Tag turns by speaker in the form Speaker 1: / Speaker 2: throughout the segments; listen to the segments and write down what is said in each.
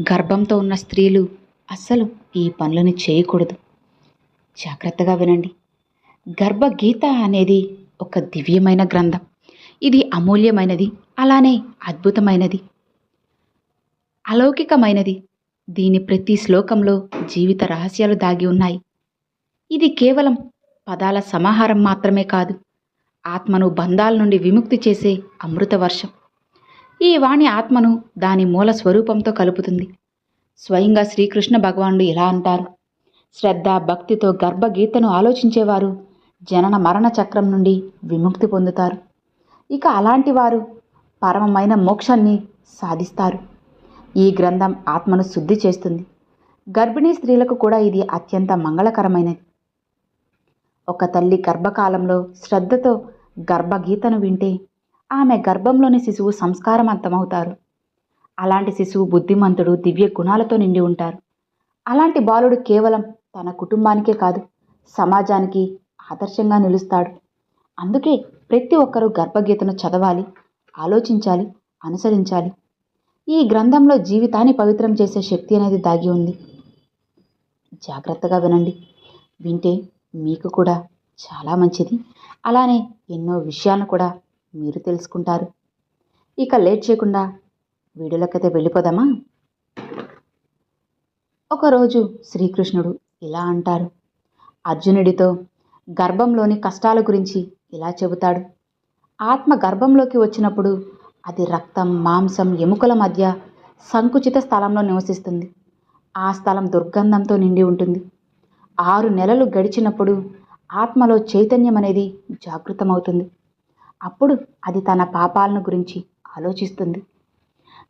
Speaker 1: గర్భంతో ఉన్న స్త్రీలు అస్సలు ఈ పనులను చేయకూడదు. జాగ్రత్తగా వినండి. గర్భగీత అనేది ఒక దివ్యమైన గ్రంథం. ఇది అమూల్యమైనది అలానే అద్భుతమైనది. అలౌకికమైనది. దీని ప్రతి శ్లోకంలో జీవిత రహస్యాలు దాగి ఉన్నాయి. ఇది కేవలం పదాల సమాహారం మాత్రమే కాదు ఆత్మను బంధాల నుండి విముక్తి చేసే అమృత వర్షం. ఈ వాణి ఆత్మను దాని మూల స్వరూపంతో కలుపుతుంది. స్వయంగా శ్రీకృష్ణ భగవానుడు ఇలా అంటారు. శ్రద్ధ భక్తితో గర్భగీతను ఆలోచించేవారు జనన మరణ చక్రం నుండి విముక్తి పొందుతారు. ఇక అలాంటి వారు పరమమైన మోక్షాన్ని సాధిస్తారు. ఈ గ్రంథం ఆత్మను శుద్ధి చేస్తుంది. గర్భిణీ స్త్రీలకు కూడా ఇది అత్యంత మంగళకరమైనది. ఒక తల్లి గర్భకాలంలో శ్రద్ధతో గర్భగీతను వింటే ఆమె గర్భంలోని శిశువు సంస్కారవంతమవుతారు. అలాంటి శిశువు బుద్ధిమంతుడు దివ్య గుణాలతో నిండి ఉంటారు. అలాంటి బాలుడు కేవలం తన కుటుంబానికే కాదు సమాజానికి ఆదర్శంగా నిలుస్తాడు. అందుకే ప్రతి ఒక్కరూ గర్భగీతను చదవాలి ఆలోచించాలి అనుసరించాలి. ఈ గ్రంథంలో జీవితాన్ని పవిత్రం చేసే శక్తి అనేది దాగి ఉంది. జాగ్రత్తగా వినండి. వింటే మీకు కూడా చాలా మంచిది. అలానే ఎన్నో విషయాలను కూడా మీరు తెలుసుకుంటారు. ఇక లేట్ చేయకుండా వీడియోలకైతే వెళ్ళిపోదామా? ఒకరోజు శ్రీకృష్ణుడు ఇలా అంటారు అర్జునుడితో గర్భంలోని కష్టాల గురించి ఇలా చెబుతాడు. ఆత్మ గర్భంలోకి వచ్చినప్పుడు అది రక్తం మాంసం ఎముకల మధ్య సంకుచిత స్థలంలో నివసిస్తుంది. ఆ స్థలం దుర్గంధంతో నిండి ఉంటుంది. ఆరు నెలలు గడిచినప్పుడు ఆత్మలో చైతన్యం అనేది జాగృతమవుతుంది. అప్పుడు అది తన పాపాలను గురించి ఆలోచిస్తుంది.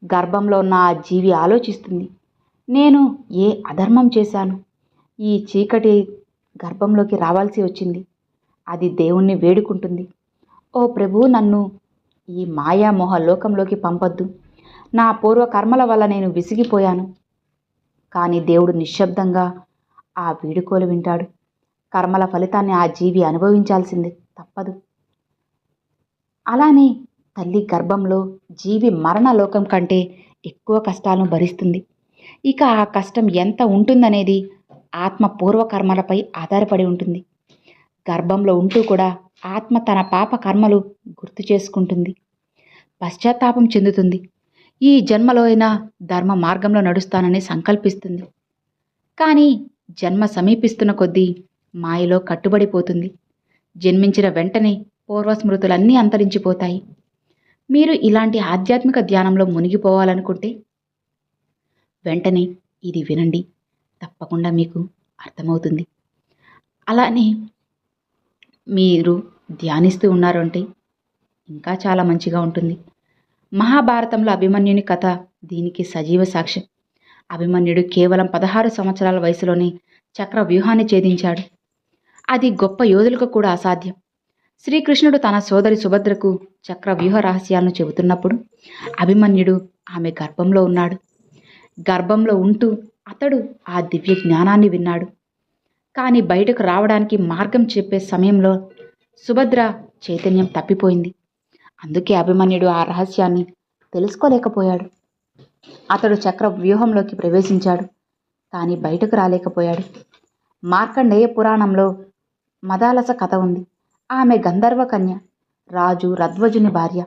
Speaker 1: గర్భంలో ఉన్న ఆ జీవి ఆలోచిస్తుంది. నేను ఏ అధర్మం చేశాను? ఈ చీకటి గర్భంలోకి రావాల్సి వచ్చింది. అది దేవుణ్ణి వేడుకుంటుంది. ఓ ప్రభు నన్ను ఈ మాయామోహ లోకంలోకి పంపొద్దు. నా పూర్వ కర్మల వల్ల నేను విసిగిపోయాను. కానీ దేవుడు నిశ్శబ్దంగా ఆ వీడుకోలు వింటాడు. కర్మల ఫలితాన్ని ఆ జీవి అనుభవించాల్సింది తప్పదు. అలానే తల్లి గర్భంలో జీవి మరణలోకం కంటే ఎక్కువ కష్టాలను భరిస్తుంది. ఇక ఆ కష్టం ఎంత ఉంటుందనేది ఆత్మ పూర్వకర్మలపై ఆధారపడి ఉంటుంది. గర్భంలో ఉంటూ కూడా ఆత్మ తన పాప కర్మలు గుర్తు చేసుకుంటుంది. పశ్చాత్తాపం చెందుతుంది. ఈ జన్మలో అయినా ధర్మ మార్గంలో నడుస్తానని సంకల్పిస్తుంది. కానీ జన్మ సమీపిస్తున్న కొద్దీ మాయలో కట్టుబడిపోతుంది. జన్మించిన వెంటనే పూర్వస్మృతులన్నీ అంతరించిపోతాయి. మీరు ఇలాంటి ఆధ్యాత్మిక ధ్యానంలో మునిగిపోవాలనుకుంటే వెంటనే ఇది వినండి. తప్పకుండా మీకు అర్థమవుతుంది. అలానే మీరు ధ్యానిస్తూ ఉన్నారంటే ఇంకా చాలా మంచిగా ఉంటుంది. మహాభారతంలో అభిమన్యుని కథ దీనికి సజీవ సాక్ష్యం. అభిమన్యుడు కేవలం పదహారు సంవత్సరాల వయసులోనే చక్ర వ్యూహాన్ని ఛేదించాడు. అది గొప్ప యోధులకు కూడా అసాధ్యం. శ్రీకృష్ణుడు తన సోదరి సుభద్రకు చక్ర వ్యూహ రహస్యాలను చెబుతున్నప్పుడు అభిమన్యుడు ఆమె గర్భంలో ఉన్నాడు. గర్భంలో ఉంటూ అతడు ఆ దివ్య జ్ఞానాన్ని విన్నాడు. కానీ బయటకు రావడానికి మార్గం చెప్పే సమయంలో సుభద్ర చైతన్యం తప్పిపోయింది. అందుకే అభిమన్యుడు ఆ రహస్యాన్ని తెలుసుకోలేకపోయాడు. అతడు చక్ర వ్యూహంలోకి ప్రవేశించాడు. కానీ బయటకు రాలేకపోయాడు. మార్కండేయ పురాణంలో మదాలస కథ ఉంది. ఆమె గంధర్వకన్య రాజు రధ్వజుని భార్య.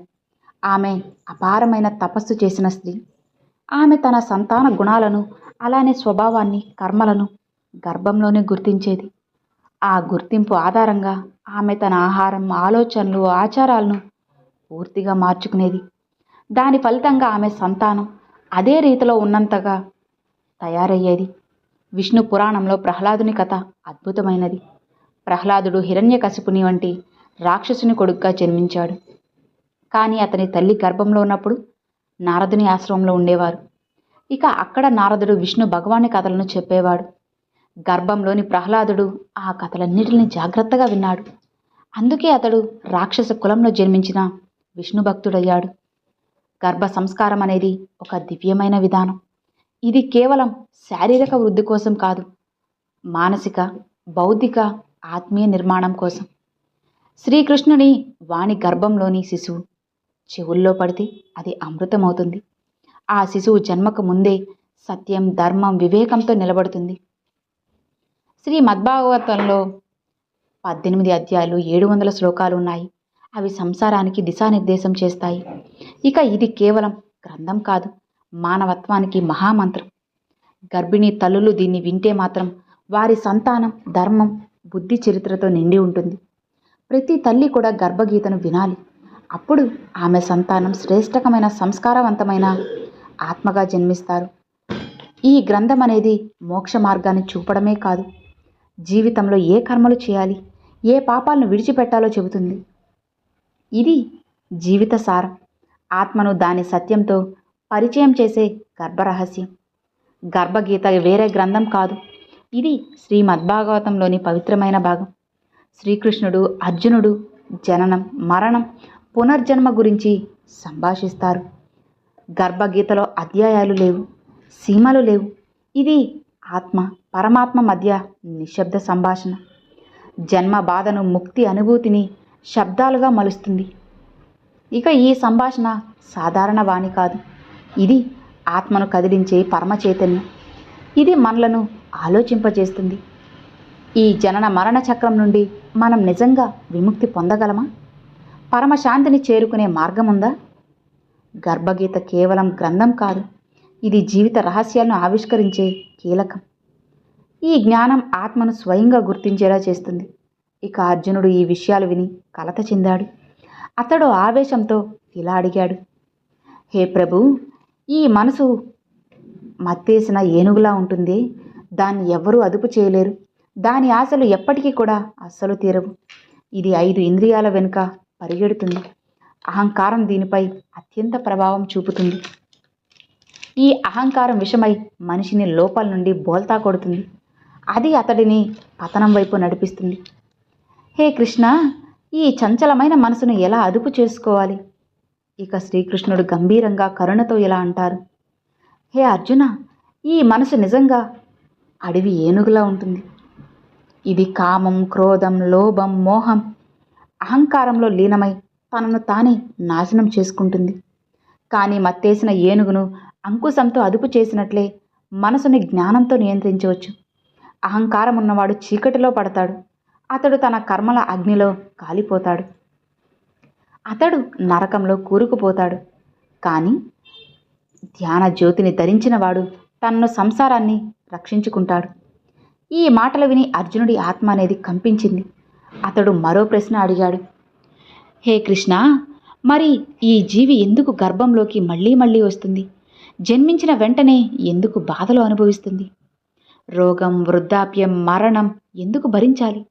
Speaker 1: ఆమె అపారమైన తపస్సు చేసిన స్త్రీ. ఆమె తన సంతాన గుణాలను అలానే స్వభావాన్ని కర్మలను గర్భంలోనే గుర్తించేది. ఆ గుర్తింపు ఆధారంగా ఆమె తన ఆహారం ఆలోచనలు ఆచారాలను పూర్తిగా మార్చుకునేది. దాని ఫలితంగా ఆమె సంతానం అదే రీతిలో ఉన్నంతగా తయారయ్యేది. విష్ణు పురాణంలో ప్రహ్లాదుని కథ అద్భుతమైనది. ప్రహ్లాదుడు హిరణ్యకశిపుని వంటి రాక్షసుని కొడుగ్గా జన్మించాడు. కానీ అతని తల్లి గర్భంలో ఉన్నప్పుడు నారదుని ఆశ్రమంలో ఉండేవారు. ఇక అక్కడ నారదుడు విష్ణు భగవాని కథలను చెప్పేవాడు. గర్భంలోని ప్రహ్లాదుడు ఆ కథలన్నిటిని జాగ్రత్తగా విన్నాడు. అందుకే అతడు రాక్షస కులంలో జన్మించిన విష్ణు భక్తుడయ్యాడు. గర్భ సంస్కారం అనేది ఒక దివ్యమైన విధానం. ఇది కేవలం శారీరక వృద్ధి కోసం కాదు మానసిక బౌద్ధిక ఆత్మీయ నిర్మాణం కోసం. శ్రీకృష్ణుని వాణి గర్భంలోని శిశువు చెవుల్లో పడితే అది అమృతమవుతుంది. ఆ శిశువు జన్మకు ముందే సత్యం ధర్మం వివేకంతో నిలబడుతుంది. శ్రీ మద్భాగవతంలో పద్దెనిమిది అధ్యాయాలు ఏడు వందల శ్లోకాలు ఉన్నాయి. అవి సంసారానికి దిశానిర్దేశం చేస్తాయి. ఇక ఇది కేవలం గ్రంథం కాదు మానవత్వానికి మహామంత్రం. గర్భిణీ తల్లులు దీన్ని వింటే మాత్రం వారి సంతానం ధర్మం బుద్ధి చరిత్రతో నిండి ఉంటుంది. ప్రతి తల్లి కూడా గర్భగీతను వినాలి. అప్పుడు ఆమె సంతానం శ్రేష్టకమైన సంస్కారవంతమైన ఆత్మగా జన్మిస్తారు. ఈ గ్రంథం అనేది మోక్ష మార్గాన్ని చూపడమే కాదు. జీవితంలో ఏ కర్మలు చేయాలి ఏ పాపాలను విడిచిపెట్టాలో చెబుతుంది. ఇది జీవిత సారం. ఆత్మను దాని సత్యంతో పరిచయం చేసే గర్భరహస్యం. గర్భగీత వేరే గ్రంథం కాదు. ఇది శ్రీమద్భాగవతంలోని పవిత్రమైన భాగం. శ్రీకృష్ణుడు అర్జునుడు జననం మరణం పునర్జన్మ గురించి సంభాషిస్తారు. గర్భగీతలో అధ్యాయాలు లేవు సీమలు లేవు. ఇది ఆత్మ పరమాత్మ మధ్య నిశ్శబ్ద సంభాషణ. జన్మ బాధను ముక్తి అనుభూతిని శబ్దాలుగా మలుస్తుంది. ఇక ఈ సంభాషణ సాధారణ వాణి కాదు. ఇది ఆత్మను కదిలించే పరమ చైతన్యం. ఇది మనలను ఆలోచింపజేస్తుంది. ఈ జనన మరణ చక్రం నుండి మనం నిజంగా విముక్తి పొందగలమా? పరమశాంతిని చేరుకునే మార్గముందా? గర్భగీత కేవలం గ్రంథం కాదు ఇది జీవిత రహస్యాలను ఆవిష్కరించే కీలకం. ఈ జ్ఞానం ఆత్మను స్వయంగా గుర్తించేలా చేస్తుంది. ఇక అర్జునుడు ఈ విషయాలు విని కలత చెందాడు. అతడు ఆవేశంతో ఇలా అడిగాడు. హే ప్రభు ఈ మనసు మత్తేసిన ఏనుగులా ఉంటుంది? దాన్ని ఎవ్వరూ అదుపు చేయలేరు. దాని ఆశలు ఎప్పటికీ కూడా అస్సలు తీరవు. ఇది ఐదు ఇంద్రియాల వెనుక పరిగెడుతుంది. అహంకారం దీనిపై అత్యంత ప్రభావం చూపుతుంది. ఈ అహంకారం విషమై మనిషిని లోపల నుండి బోల్తా కొడుతుంది. అది అతడిని పతనం వైపు నడిపిస్తుంది. హే కృష్ణ ఈ చంచలమైన మనసును ఎలా అదుపు చేసుకోవాలి? ఇక శ్రీకృష్ణుడు గంభీరంగా కరుణతో ఇలా అంటారు. హే అర్జున ఈ మనసు నిజంగా అడవి ఏనుగులా ఉంటుంది. ఇది కామం క్రోధం లోభం మోహం అహంకారంలో లీనమై తనను తానే నాశనం చేసుకుంటుంది. కానీ మత్తేసిన ఏనుగును అంకుశంతో అదుపు చేసినట్లే మనసుని జ్ఞానంతో నియంత్రించవచ్చు. అహంకారం ఉన్నవాడు చీకటిలో పడతాడు. అతడు తన కర్మల అగ్నిలో కాలిపోతాడు. అతడు నరకంలో కూరుకుపోతాడు. కానీ ధ్యాన జ్యోతిని ధరించినవాడు తనను సంసారాన్ని రక్షించుకుంటాడు. ఈ మాటలు విని అర్జునుడి ఆత్మ అనేది కంపించింది. అతడు మరో ప్రశ్న అడిగాడు. హే కృష్ణ మరి ఈ జీవి ఎందుకు గర్భంలోకి మళ్ళీ మళ్ళీ వస్తుంది? జన్మించిన వెంటనే ఎందుకు బాధలు అనుభవిస్తుంది? రోగం వృద్ధాప్యం మరణం ఎందుకు భరించాలి?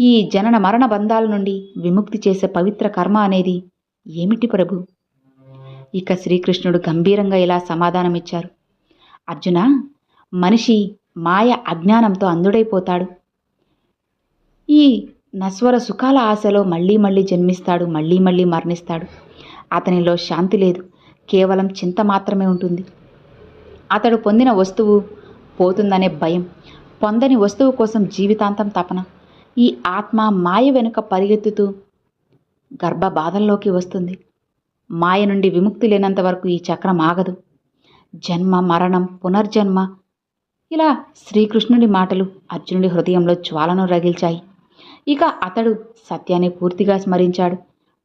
Speaker 1: ఈ జనన మరణ బంధాల నుండి విముక్తి చేసే పవిత్ర కర్మ అనేది ఏమిటి ప్రభు? ఇక శ్రీకృష్ణుడు గంభీరంగా ఇలా సమాధానమిచ్చారు. అర్జున మనిషి మాయ అజ్ఞానంతో అందుడైపోతాడు ఈ నస్వర సుఖాల ఆశలో మళ్ళీ మళ్ళీ జన్మిస్తాడు మళ్ళీ మళ్ళీ మరణిస్తాడు. అతనిలో శాంతి లేదు కేవలం చింత మాత్రమే ఉంటుంది. అతడు పొందిన వస్తువు పోతుందనే భయం పొందని వస్తువు కోసం జీవితాంతం తపన. ఈ ఆత్మ మాయ వెనుక పరిగెత్తుతూ గర్భ బాధల్లోకి వస్తుంది. మాయ నుండి విముక్తి లేనంత వరకు ఈ చక్రం ఆగదు. జన్మ మరణం పునర్జన్మ ఇలా శ్రీకృష్ణుడి మాటలు అర్జునుడి హృదయంలో జ్వాలను రగిల్చాయి. ఇక అతడు సత్యాన్ని పూర్తిగా స్మరించాడు.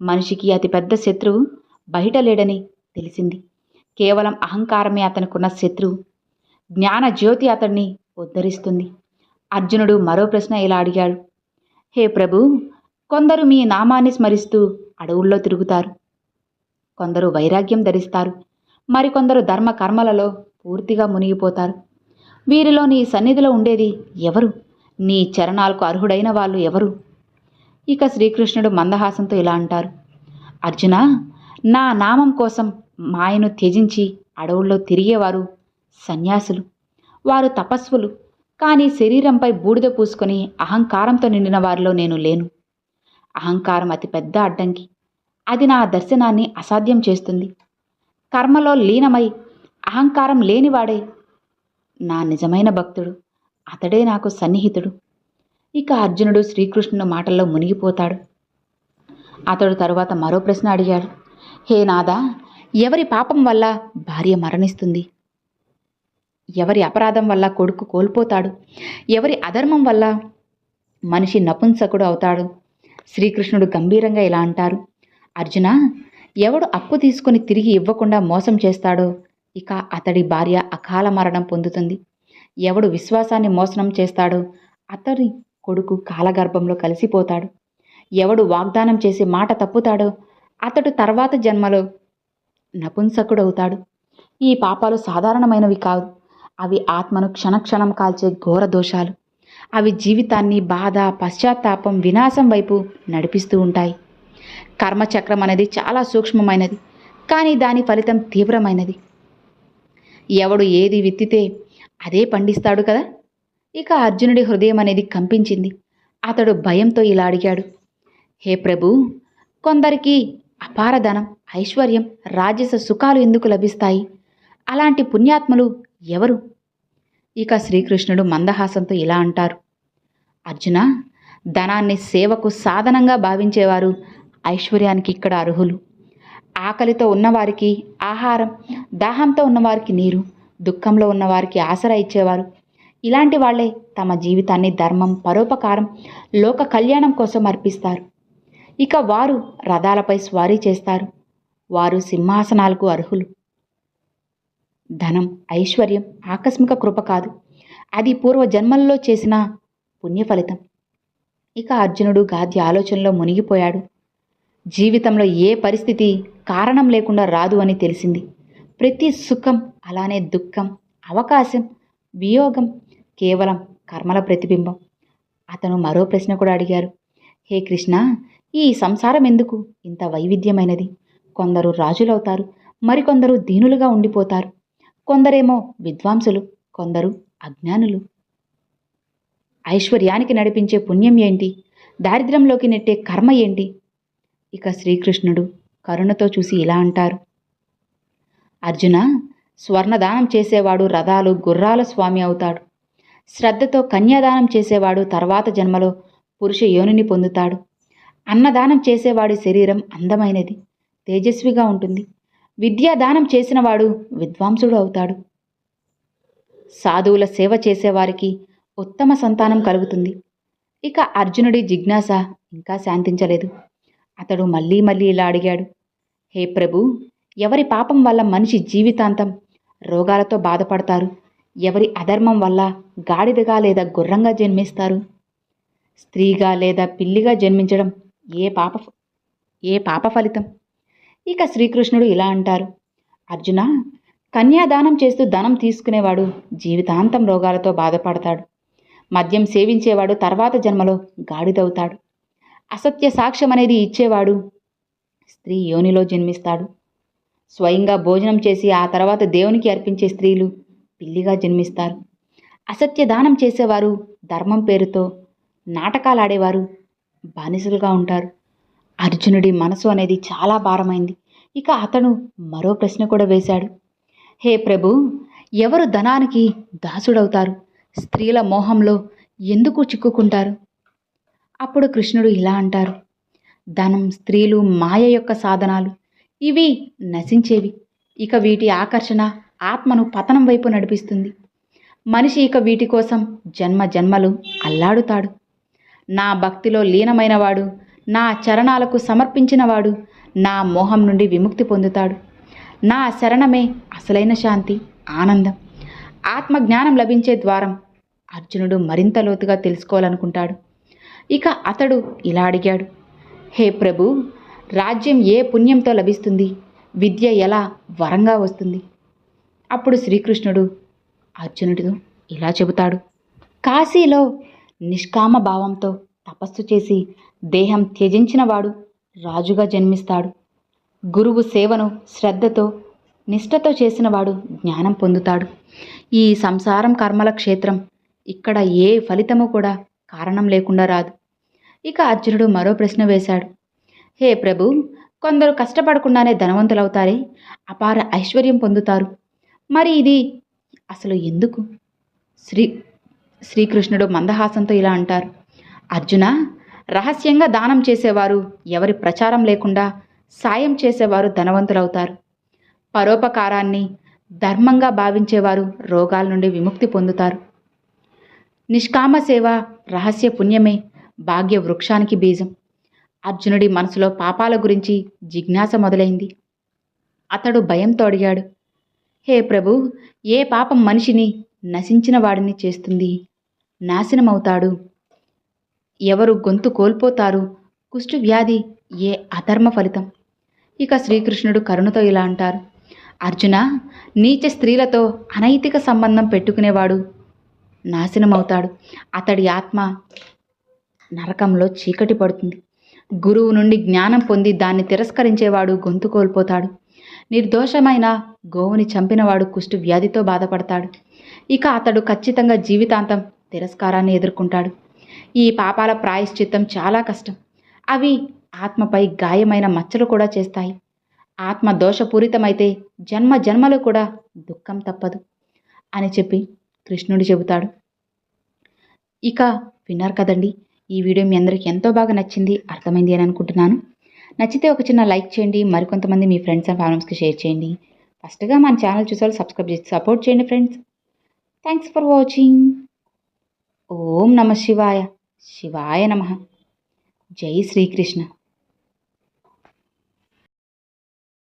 Speaker 1: మనిషికి అతిపెద్ద శత్రువు బయట లేడని తెలిసింది. కేవలం అహంకారమే అతనుకున్న శత్రువు. జ్ఞాన జ్యోతి అతన్ని ఉద్ధరిస్తుంది. అర్జునుడు మరో ప్రశ్న ఇలా అడిగాడు. హే ప్రభు కొందరు మీ నామాన్ని స్మరిస్తూ అడవుల్లో తిరుగుతారు. కొందరు వైరాగ్యం ధరిస్తారు. మరికొందరు ధర్మ కర్మలలో పూర్తిగా మునిగిపోతారు. వీరిలో నీ సన్నిధిలో ఉండేది ఎవరు? నీ చరణాలకు అర్హుడైన వాళ్ళు ఎవరు? ఇక శ్రీకృష్ణుడు మందహాసంతో ఇలా అంటారు. అర్జున నా నామం కోసం మాయను త్యజించి అడవుల్లో తిరిగేవారు సన్యాసులు. వారు తపస్సులు. కానీ శరీరంపై బూడిద పూసుకొని అహంకారంతో నిండిన వారిలో నేను లేను. అహంకారం అతి పెద్ద అడ్డంకి. అది నా దర్శనాన్ని అసాధ్యం చేస్తుంది. కర్మలో లీనమై అహంకారం లేనివాడే నా నిజమైన భక్తుడు. అతడే నాకు సన్నిహితుడు. ఇక అర్జునుడు శ్రీకృష్ణుని మాటల్లో మునిగిపోతాడు. అతడు తరువాత మరో ప్రశ్న అడిగాడు. హే నాదా ఎవరి పాపం వల్ల భార్య మరణిస్తుంది? ఎవరి అపరాధం వల్ల కొడుకు కోల్పోతాడు? ఎవరి అధర్మం వల్ల మనిషి నపుంసకుడు అవుతాడు? శ్రీకృష్ణుడు గంభీరంగా ఇలా అంటారు. అర్జున ఎవడు అప్పు తీసుకుని తిరిగి ఇవ్వకుండా మోసం చేస్తాడో ఇక అతడి భార్య అకాల మరణం పొందుతుంది. ఎవడు విశ్వాసాన్ని మోసనం చేస్తాడో అతడి కొడుకు కాలగర్భంలో కలిసిపోతాడు. ఎవడు వాగ్దానం చేసి మాట తప్పుతాడో అతడు తర్వాత జన్మలో నపుంసకుడవుతాడు. ఈ పాపాలు సాధారణమైనవి కాదు అవి ఆత్మను క్షణక్షణం కాల్చే ఘోర దోషాలు. అవి జీవితాన్ని బాధ పశ్చాత్తాపం వినాశం వైపు నడిపిస్తూ ఉంటాయి. కర్మచక్రం అనేది చాలా సూక్ష్మమైనది. కానీ దాని ఫలితం తీవ్రమైనది. ఎవడు ఏది విత్తితే అదే పండిస్తాడు కదా? ఇక అర్జునుడి హృదయం అనేది కంపించింది. అతడు భయంతో ఇలా అడిగాడు. హే ప్రభు కొందరికి అపార ధనం ఐశ్వర్యం రాజస సుఖాలు ఎందుకు లభిస్తాయి? అలాంటి పుణ్యాత్మలు ఎవరు? ఇక శ్రీకృష్ణుడు మందహాసంతో ఇలా అంటారు. అర్జున ధనాన్ని సేవకు సాధనంగా భావించేవారు ఐశ్వర్యానికి ఇక్కడ అర్హులు. ఆకలితో ఉన్నవారికి ఆహారం దాహంతో ఉన్నవారికి నీరు దుఃఖంలో ఉన్నవారికి ఆసరా ఇచ్చేవారు. ఇలాంటి వాళ్ళే తమ జీవితాన్ని ధర్మం పరోపకారం లోక కళ్యాణం కోసం అర్పిస్తారు. ఇక వారు రథాలపై స్వారీ చేస్తారు. వారు సింహాసనాలకు అర్హులు. ధనం ఐశ్వర్యం ఆకస్మిక కృప కాదు. అది పూర్వ జన్మల్లో చేసిన పుణ్య ఫలితం ఇక అర్జునుడు గాద్య ఆలోచనలో మునిగిపోయాడు. జీవితంలో ఏ పరిస్థితి కారణం లేకుండా రాదు అని తెలిసింది. ప్రతి సుఖం అలానే దుఃఖం అవకాశం వియోగం కేవలం కర్మల ప్రతిబింబం. అతను మరో ప్రశ్న కూడా అడిగారు. హే కృష్ణ ఈ సంసారం ఎందుకు ఇంత వైవిధ్యమైనది? కొందరు రాజులవుతారు మరికొందరు దీనులుగా ఉండిపోతారు. కొందరేమో విద్వాంసులు కొందరు అజ్ఞానులు. ఐశ్వర్యానికి నడిపించే పుణ్యం ఏంటి? దారిద్ర్యంలోకి నెట్టే కర్మ ఏంటి? ఇక శ్రీకృష్ణుడు కరుణతో చూసి ఇలా అంటారు. అర్జున స్వర్ణదానం చేసేవాడు రథాలు గుర్రాల స్వామి అవుతాడు. శ్రద్ధతో కన్యాదానం చేసేవాడు తర్వాత జన్మలో పురుష యోనిని పొందుతాడు. అన్నదానం చేసేవాడి శరీరం అందమైనది తేజస్విగా ఉంటుంది. విద్యాదానం చేసినవాడు విద్వాంసుడు అవుతాడు. సాధువుల సేవ చేసేవారికి ఉత్తమ సంతానం కలుగుతుంది. ఇక అర్జునుడి జిజ్ఞాస ఇంకా శాంతించలేదు. అతడు మళ్ళీ మళ్ళీ ఇలా అడిగాడు హే ప్రభు ఎవరి పాపం వల్ల మనిషి జీవితాంతం రోగాలతో బాధపడతారు? ఎవరి అధర్మం వల్ల గాడిదగా లేదా గుర్రంగా జన్మిస్తారు? స్త్రీగా లేదా పిల్లిగా జన్మించడం ఏ పాప ఏ పాప ఫలితం? ఇక శ్రీకృష్ణుడు ఇలా అంటారు అర్జున కన్యాదానం చేస్తూ ధనం తీసుకునేవాడు జీవితాంతం రోగాలతో బాధపడతాడు. మద్యం సేవించేవాడు తర్వాత జన్మలో గాడిదవుతాడు. అసత్య సాక్ష్యం అనేది ఇచ్చేవాడు. స్త్రీ యోనిలో జన్మిస్తాడు. స్వయంగా భోజనం చేసి ఆ తర్వాత దేవునికి అర్పించే స్త్రీలు పిల్లిగా జన్మిస్తారు. అసత్య దానం చేసేవారు ధర్మం పేరుతో నాటకాలు ఆడేవారు బానిసలుగా ఉంటారు. అర్జునుడి మనసు అనేది చాలా భారమైంది. ఇక అతను మరో ప్రశ్న కూడా వేశాడు. హే ప్రభు ఎవరు ధనానికి దాసుడవుతారు? స్త్రీల మోహంలో ఎందుకు చిక్కుకుంటారు? అప్పుడు కృష్ణుడు ఇలా అంటారు. ధనం స్త్రీలు మాయ యొక్క సాధనాలు ఇవి నశించేవి. ఇక వీటి ఆకర్షణ ఆత్మను పతనం వైపు నడిపిస్తుంది. మనిషి ఇక వీటి కోసం జన్మ జన్మలు అల్లాడుతాడు. నా భక్తిలో లీనమైనవాడు నా చరణాలకు సమర్పించినవాడు నా మోహం నుండి విముక్తి పొందుతాడు. నా శరణమే అసలైన శాంతి ఆనందం. ఆత్మజ్ఞానం లభించే ద్వారం అర్జునుడు మరింత లోతుగా తెలుసుకోవాలనుకుంటాడు. ఇక అతడు ఇలా అడిగాడు హే ప్రభు రాజ్యం ఏ పుణ్యంతో లభిస్తుంది? విద్య ఎలా వరంగా వస్తుంది? అప్పుడు శ్రీకృష్ణుడు అర్జునుడితో ఇలా చెబుతాడు కాశీలో నిష్కామ భావంతో తపస్సు చేసి దేహం త్యజించినవాడు రాజుగా జన్మిస్తాడు. గురువు సేవను శ్రద్ధతో నిష్ఠతో చేసినవాడు జ్ఞానం పొందుతాడు. ఈ సంసారం కర్మల క్షేత్రం. ఇక్కడ ఏ ఫలితము కూడా కారణం లేకుండా రాదు. ఇక అర్జునుడు మరో ప్రశ్న వేశాడు. హే ప్రభు కొందరు కష్టపడకుండానే ధనవంతులవుతారే అపార ఐశ్వర్యం పొందుతారు. మరి ఇది అసలు ఎందుకు? శ్రీ శ్రీకృష్ణుడు మందహాసంతో ఇలా అంటారు. అర్జున రహస్యంగా దానం చేసేవారు ఎవరి ప్రచారం లేకుండా సాయం చేసేవారు ధనవంతులవుతారు. పరోపకారాన్ని ధర్మంగా భావించేవారు రోగాల నుండి విముక్తి పొందుతారు. నిష్కామ సేవ రహస్య పుణ్యమే భాగ్య వృక్షానికి బీజం. అర్జునుడి మనసులో పాపాల గురించి జిజ్ఞాస మొదలైంది. అతడు భయంతో అడిగాడు హే ప్రభు ఏ పాపం మనిషిని నశించిన వాడిని చేస్తుంది? నాశనమవుతాడు. ఎవరు గొంతు కోల్పోతారు? కుష్టు వ్యాధి ఏ అధర్మ ఫలితం? ఇక శ్రీకృష్ణుడు కరుణతో ఇలా అంటారు అర్జున నీచ స్త్రీలతో అనైతిక సంబంధం పెట్టుకునేవాడు నాశనమవుతాడు. అతడి ఆత్మ నరకంలో చీకటి పడుతుంది. గురువు నుండి జ్ఞానం పొంది దాన్ని తిరస్కరించేవాడు గొంతు కోల్పోతాడు. నిర్దోషమైన గోవుని చంపినవాడు కుష్టు వ్యాధితో బాధపడతాడు. ఇక అతడు ఖచ్చితంగా జీవితాంతం తిరస్కారాన్ని ఎదుర్కొంటాడు. ఈ పాపాల ప్రాయశ్చిత్తం చాలా కష్టం. అవి ఆత్మపై గాయమైన మచ్చలు కూడా చేస్తాయి. ఆత్మ దోషపూరితమైతే జన్మ జన్మలు కూడా దుఃఖం తప్పదు అని చెప్పి కృష్ణుడు చెబుతాడు. ఇక విన్నారు కదండి ఈ వీడియో మీ అందరికి ఎంతో బాగా నచ్చింది అర్థమైంది అని అనుకుంటున్నాను. నచ్చితే ఒక చిన్న లైక్ చేయండి మరికొంతమంది మీ ఫ్రెండ్స్ అండ్ ఫ్యామిలీస్కి షేర్ చేయండి. ఫస్ట్గా మన ఛానల్ చూసారు సబ్స్క్రైబ్ చేసి సపోర్ట్ చేయండి ఫ్రెండ్స్. థ్యాంక్స్ ఫర్ వాచింగ్ ఓం నమ శివాయ. శివాయ నమ. జై శ్రీకృష్ణ.